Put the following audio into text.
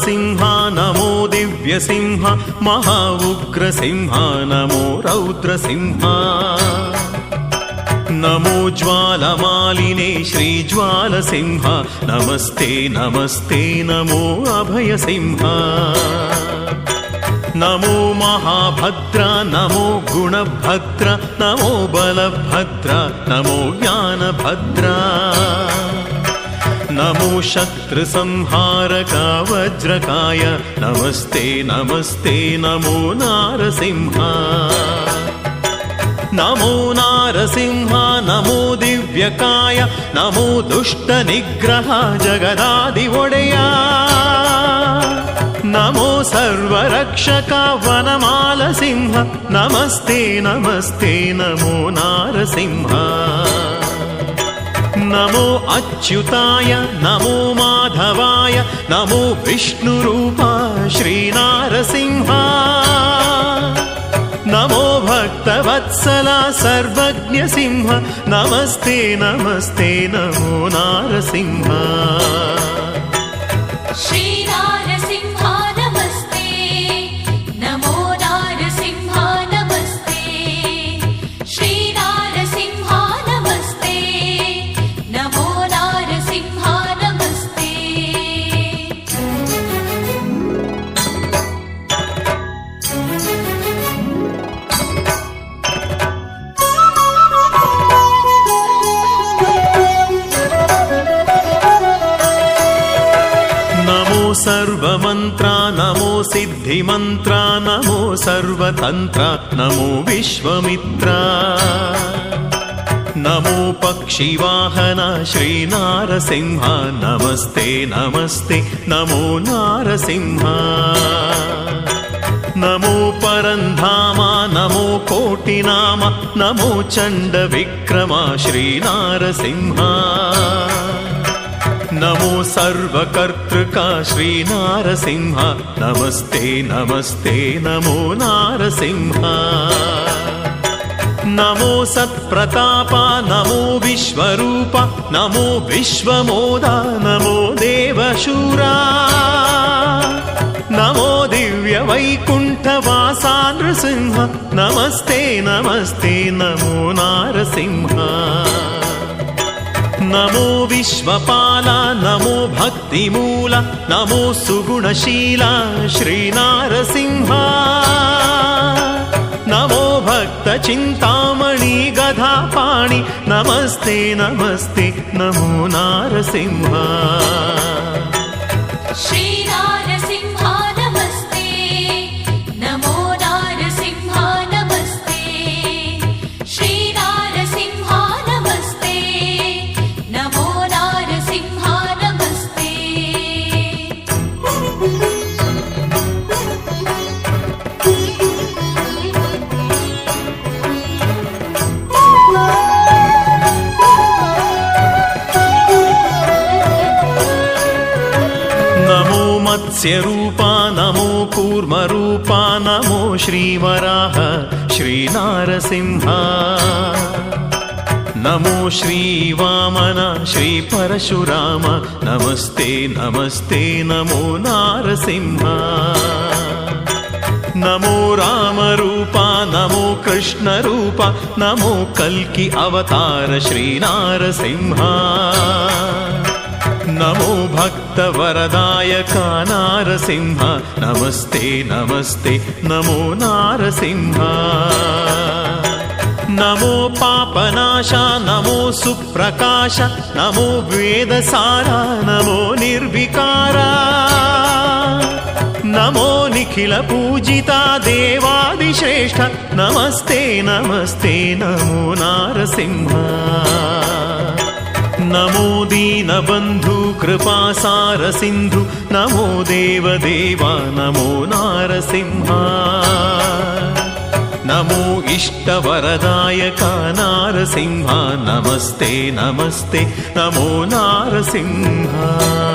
నమో నారసింహ నమో దివ్యసింహ మహా ఉగ్రసింహ నమో రౌద్రసింహ నమో జ్వాలమాలినే శ్రీజ్వాలసింహ నమస్తే నమస్తే నమో అభయసింహ నమో మహాభద్ర నమో గుణభద్ర నమో బలభద్ర నమో జ్ఞానభద్ర. నమో శత్రు సంహారక వజ్రకాయ నమస్తే నమస్తే నమో నారసింహ. నమో నారసింహ నమో దివ్యకాయ. నమో దుష్ట నిగ్రహ జగదాది ఒడయా. నమో సర్వరక్షక వనమాల సింహ. నమస్తే నమస్తే నమో అచ్యుతాయ నమో మాధవాయ నమో విష్ణురూప శ్రీనారసింహ. నమో భక్తవత్సల సర్వజ్ఞ సింహ నమస్తే నమస్తే నమో నారసింహ. శ్రీనార సర్వమంత్ర నమో సిద్ధిమంత్ర నమో సర్వతంత్ర నమో విశ్వమిత్ర. నమో పక్షివాహన శ్రీనారసింహ నమస్తే నమస్తే నమో నారసింహ. నమో పరంధామ నమో కోటినామ నమో చండ విక్రమ శ్రీనారసింహ నమో సర్వకర్తృక శ్రీనారసింహ నమస్తే నమస్తే నమో నారసింహ నమో సత్ప్రతాప నమో విశ్వరూప నమో విశ్వమోద నమో దేవశూరా నమో దివ్య వైకుంఠ వాసా నృసింహ నమస్తే నమస్తే నమో నారసింహ నమో విశ్వపాల నమో భక్తిమూల నమో సుగుణశీల శ్రీనారసింహ నమో భక్త చింతామణి గధాపాణి నమస్తే మత్స్యరూప నమో కూర్మరూప నమో శ్రీవరాహ శ్రీనారసింహ నమో శ్రీవామన శ్రీ పరశురామ నమస్తే నమస్తే నమో నారసింహ నమో రామరూప నమో కృష్ణరూప నమో కల్కి అవతార శ్రీనారసింహ నమో భక్త వరదాయక నారసింహ నమస్తే నమస్తే నమో నారసింహ నమో పాపనాశ నమో సుప్రకాశ నమో వేదసార నమో నిర్వికారా నమో నిఖిల పూజిత దేవాదిశ్రేష్ఠ నమస్తే నమస్తే నమో నారసింహ నమో దీనబంధు కృపాసార సింధు నమో దేవదేవ నమో నారసింహ. నమో ఇష్టవరదాయక నారసింహ.